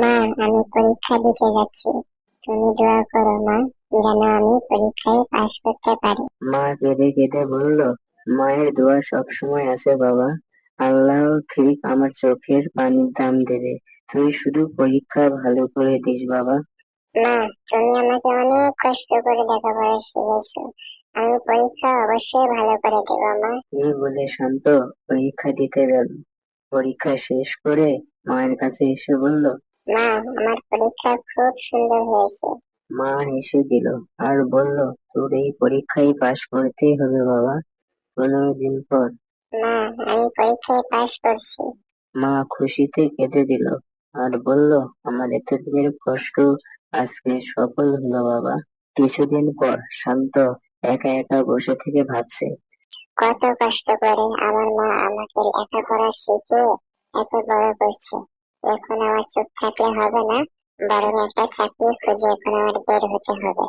মা আমি পরীক্ষা দিতে যাচ্ছি। তুমি দোয়া করো মা যেন আমি পরীক্ষায় পাশ করতে পারি। মা কেঁদে কেঁদে বলল মায়ের দোয়া সবসময় আছে বাবা। আল্লাহ ঠিক আমার চোখের পানির দাম দেবে। তুই শুধু পরীক্ষা ভালো করে দিস বাবা। মা তুমি আমাকে অনেক কষ্ট করে লেখাপড়া শিখেছো আমি পরীক্ষা অবশ্যই ভালো করে দেবো মা। এই বলে শান্ত পরীক্ষা দিতে গেল। পরীক্ষা শেষ করে মায়ের কাছে এসে বলল মা আমার পরীক্ষা খুব সুন্দর হয়েছে। মা হেসে দিল আর বলল তোর এই পরীক্ষায় পাশ করতেই হবে বাবা পনেরো দিন পর। মা আমি পরীক্ষায় পাশ করছি। মা খুশিতে কেঁদে দিল আর বলল আমার এতদিনের কষ্ট আজকে সফল হলো বাবা। কিছুদিন পর শান্ত একা একা বসে থেকে ভাবছে কত কষ্ট করে আমার মা আমাকে লেখাপড়া শিখে এত বড় করছে। এখন আমার চুপ থাকলে হবে না। বরং একটা চাকরি খুঁজে এখন আমার বের হতে হবে।